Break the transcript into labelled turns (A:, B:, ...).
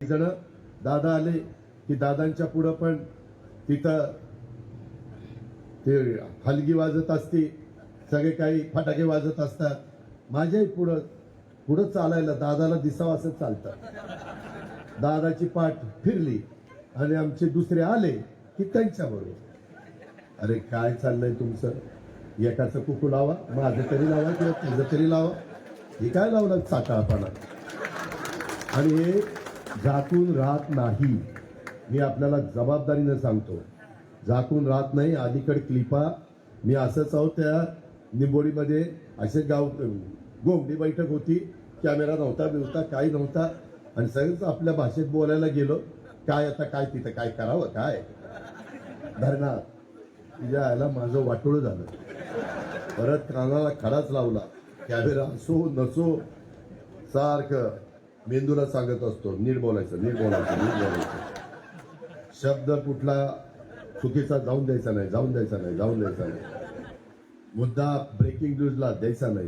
A: जण दादा आले की दादांच्या पुढं पण तिथं ते हलगी वाजत असते सगळे काही फटाके वाजत असतात. माझ्याही पुढं पुढं चालायला दादाला दिसावं असं चालतं. दादाची पाठ फिरली आणि आमचे दुसरे आले की त्यांच्या बरोबर. अरे काय चाललंय तुमचं? एकाचं कुकू लावा माझं तरी लावा किंवा तुझं तरी लावा. हे काय लावलं? चाटाळपणा. आणि हे झाकून राहत नाही मी आपल्याला जबाबदारीनं सांगतो. झाकून राहत नाही अलीकडे क्लिपा. मी असंच आहोत त्या निंबोडीमध्ये असे गाव गोंगडी बैठक होती. कॅमेरा नव्हता बिवता काही नव्हता. आणि सगळंच आपल्या भाषेत बोलायला गेलो. काय आता काय तिथं काय करावं काय? धरणा तुझ्या आयला माझं वाटोळं झालं. परत कानाला खडाच लावला. कॅमेरा असो नसो सारखं. मेंदूला सांगत असतो नीट बोलायचं नीट बोलायचं नीट बोलायचं. शब्द कुठला चुकीचा जाऊन द्यायचा नाही जाऊन द्यायचा नाही जाऊन द्यायचा नाही. मुद्दा ब्रेकिंग न्यूजला द्यायचा नाही.